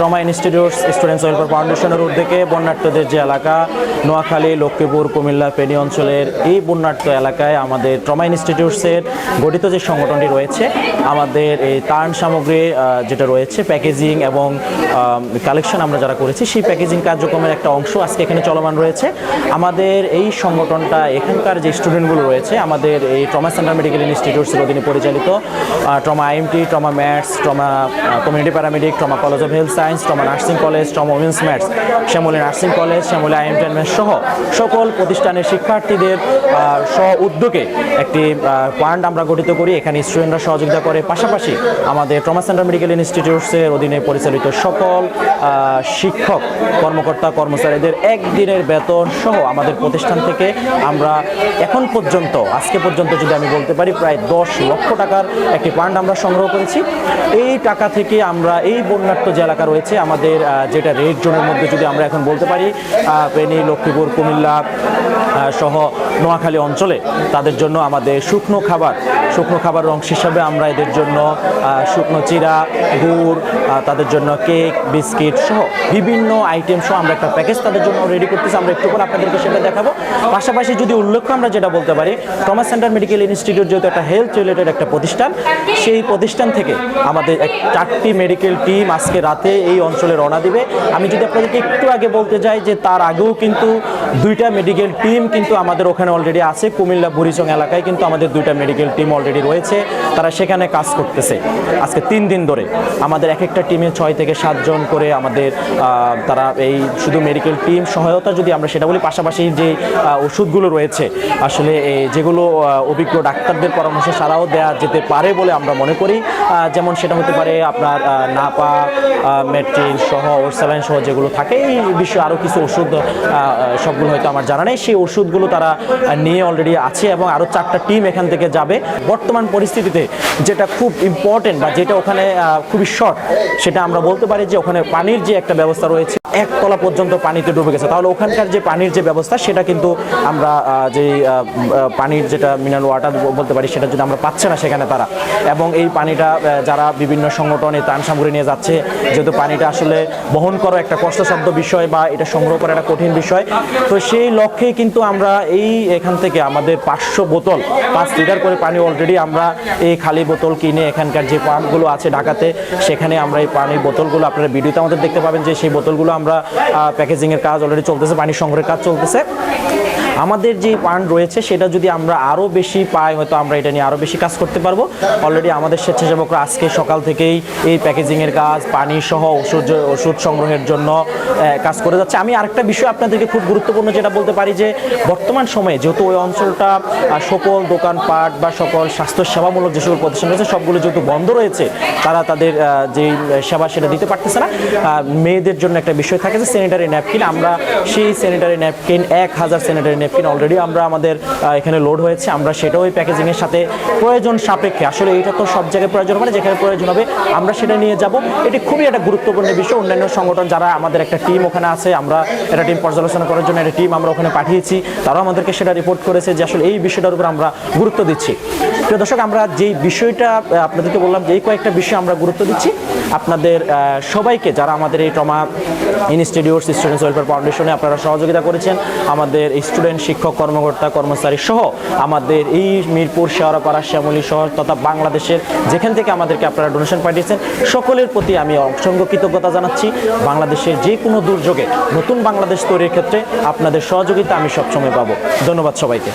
Trauma institute students welfare ফাউন্ডেশনের উদ্যোগে বন্যার্থদের যে এলাকা, নোয়াখালী, লক্ষ্মীপুর, কুমিল্লা, ফেনী অঞ্চলের এই বন্যার্থ এলাকায় আমাদের ট্রমা ইনস্টিটিউটসের গঠিত যে সংগঠনটি রয়েছে, আমাদের এই তান সামগ্রী যেটা রয়েছে, প্যাকেজিং এবং কালেকশন আমরা যারা করেছি, সেই প্যাকেজিং কার্যক্রমের একটা অংশ আজকে এখানে চলমান রয়েছে। আমাদের এই সংগঠনটা, এখানকার যে স্টুডেন্টগুলো রয়েছে, আমাদের এই ট্রমা সেন্টার মেডিকেল ইনস্টিটিউটসের অধীনে পরিচালিত trauma IMT, trauma MATS trauma community paramedic, trauma college of health science trauma nursing college trauma women's MATS Shyamoli nursing college Shyamoli IMT MATS সহ সকল প্রতিষ্ঠানের শিক্ষার্থীদের সহ উদ্যোগে একটি পয়েন্ট আমরা গঠিত করি। এখানে স্টুডেন্টরা সহযোগিতা করে। পাশাপাশি আমাদের ট্রমা সেন্টার মেডিকেল ইনস্টিটিউটসের অধীনে পরিচালিত সকল শিক্ষক, কর্মকর্তা, কর্মচারীদের একদিনের বেতন সহ আমাদের প্রতিষ্ঠান থেকে আমরা এখন পর্যন্ত, আজকে পর্যন্ত যদি আমি বলতে পারি, প্রায় দশ লক্ষ টাকার একটি ফান্ড আমরা সংগ্রহ করেছি। এই টাকা থেকে আমরা এই বন্যার্থ যে এলাকা রয়েছে আমাদের যেটা রেড জোনের মধ্যে যদি আমরা এখন বলতে পারি ফেনী, লক্ষ্মীপুর, কুমিল্লা সহ নোয়াখালী অঞ্চলে তাদের জন্য আমাদের শুকনো খাবার শুকনো খাবার অংশ হিসাবে আমরা এদের জন্য শুকনো চিরা, গুড় তাদের জন্য কেক, বিস্কিট সহ বিভিন্ন আইটেম সহ আমরা একটা প্যাকেজ তাদের জন্য রেডি করতেছি। আমরা একটু পর আপনাদেরকে সেটা দেখাবো। পাশাপাশি যদি উল্লেখ্য আমরা যেটা বলতে পারি ট্রমা সেন্টার মেডিকেল ইনস্টিটিউট যেহেতু একটা হেলথ রিলেটেড একটা প্রতিষ্ঠান, সেই প্রতিষ্ঠান থেকে আমাদের চারটি মেডিকেল টিম আজকে রাতে এই অঞ্চলে রওনা দিবে। আমি যদি আপনাদেরকে একটু আগে বলতে যাই যে তার আগেও কিন্তু দুইটা মেডিকেল টিম কিন্তু আমাদের ওখানে অলরেডি আছে। কুমিল্লা বুড়িচং এলাকায় কিন্তু আমাদের দুইটা মেডিকেল টিম অলরেডি রয়েছে। তারা সেখানে কাজ করতেছে। আজকে তিন দিন ধরে আমাদের এক একটা টিমে ছয় থেকে সাতজন করে আমাদের তারা এই শুধু মেডিকেল টিম সহায়তা যদি আমরা সেটা বলি, পাশাপাশি যে ওষুধগুলো রয়েছে, আসলে যেগুলো অভিজ্ঞ ডাক্তারদের পরামর্শ ছাড়াও দেওয়া যেতে পারে বলে আমরা মনে করি। যেমন সেটা হতে পারে আপনার নাপা মেট্রিন সহ, ওরসালাইন সহ যেগুলো থাকে, এই বিষয়ে আরও কিছু ওষুধ সবগুলো হয়তো আমার জানা নেই। সেই ওষুধগুলো তারা নিয়ে অলরেডি আছে এবং আরও চারটা টিম এখান থেকে যাবে। বর্তমান পরিস্থিতিতে যেটা খুব ইম্পর্টেন্ট বা যেটা ওখানে খুবই শর্ট সেটা আমরা বলতে পারি যে ওখানে পানির যে একটা ব্যবস্থা রয়েছে এক তলা পর্যন্ত পানিতে ডুবে গেছে। তাহলে ওখানকার যে পানির যে ব্যবস্থা, সেটা কিন্তু আমরা যে পানির যেটা মিনারেল ওয়াটার বলতে পারি, সেটা যদি আমরা পাচ্ছে না সেখানে তারা। এবং এই পানিটা যারা বিভিন্ন সংগঠন এই ত্রাণ সামগ্রী নিয়ে যাচ্ছে, যেহেতু পানিটা আসলে বহন করা একটা কষ্টসাধ্য বিষয় বা এটা সংগ্রহ করা একটা কঠিন বিষয়, তো সেই লক্ষ্যে কিন্তু আমরা এই এখান থেকে আমাদের পাঁচশো বোতল, পাঁচ লিটার করে পানি অলরেডি আমরা এই খালি বোতল কিনে এখানকার যে পাম্পগুলো আছে ঢাকাতে, সেখানে আমরা এই পানির বোতলগুলো, আপনারা ভিডিওতে আমাদের দেখতে পাবেন যে সেই বোতলগুলো আমরা প্যাকেজিংয়ের কাজ অলরেডি চলতেছে পানি সংগ্রহের কাজ চলতেছে। আমাদের যে ফান্ড রয়েছে, সেটা যদি আমরা আরও বেশি পাই, হয়তো আমরা এটা নিয়ে আরও বেশি কাজ করতে পারব। অলরেডি আমাদের স্বেচ্ছাসেবকরা আজকে সকাল থেকেই এই প্যাকেজিংয়ের কাজ, পানি সহ ওষুধ ওষুধ সংগ্রহের জন্য কাজ করে যাচ্ছে। আমি আরেকটা বিষয় আপনাদেরকে খুব গুরুত্বপূর্ণ যেটা বলতে পারি যে, বর্তমান সময়ে যেহেতু ওই অঞ্চলটা সকল দোকানপাট বা সকল স্বাস্থ্য সেবামূলক যে সকল প্রতিষ্ঠান রয়েছে, সবগুলো যেহেতু বন্ধ রয়েছে, তারা তাদের যে সেবা সেটা দিতে পারতেছে না। মেয়েদের জন্য একটা বিষয় থাকে যে স্যানিটারি ন্যাপকিন আমরা সেই স্যানিটারি ন্যাপকিন এক হাজার স্যানিটারি অলরেডি আমরা আমাদের এখানে লোড হয়েছে, আমরা সেটাও ওই প্যাকেজিংয়ের সাথে প্রয়োজন সাপেক্ষে। আসলে এটা তো সব জায়গায় প্রয়োজন হবে না, যেখানে প্রয়োজন হবে আমরা সেটা নিয়ে যাব। এটি খুবই একটা গুরুত্বপূর্ণ বিষয়। অন্যান্য সংগঠন যারা আমাদের একটা টিম ওখানে আছে, আমরা একটা টিম পর্যালোচনা করার জন্য একটা টিম আমরা ওখানে পাঠিয়েছি। তারাও আমাদেরকে সেটা রিপোর্ট করেছে যে আসলে এই বিষয়টার উপর আমরা গুরুত্ব দিচ্ছি। প্রিয় দর্শক, আমরা যেই বিষয়টা আপনাদেরকে বললাম যে এই কয়েকটা বিষয় আমরা গুরুত্ব দিচ্ছি। আপনাদের সবাইকে যারা আমাদের এই ট্রমা ইনস্টিটিউটস স্টুডেন্টস ওয়েলফেয়ার ফাউন্ডেশনে আপনারা সহযোগিতা করেছেন, আমাদের স্টুডেন্ট শিক্ষক, কর্মকর্তা, কর্মচারী সহ আমাদের এই মিরপুর, শেওড়াপাড়া, শ্যামলী শহর তথা বাংলাদেশের যেখান থেকে আমাদেরকে আপনারা ডোনেশন পাঠিয়েছেন, সকলের প্রতি আমি অসংখ্য কৃতজ্ঞতা জানাচ্ছি। বাংলাদেশের যে কোনো দুর্যোগে নতুন বাংলাদেশ তৈরির ক্ষেত্রে আপনাদের সহযোগিতা আমি সবসময় পাবো। ধন্যবাদ সবাইকে।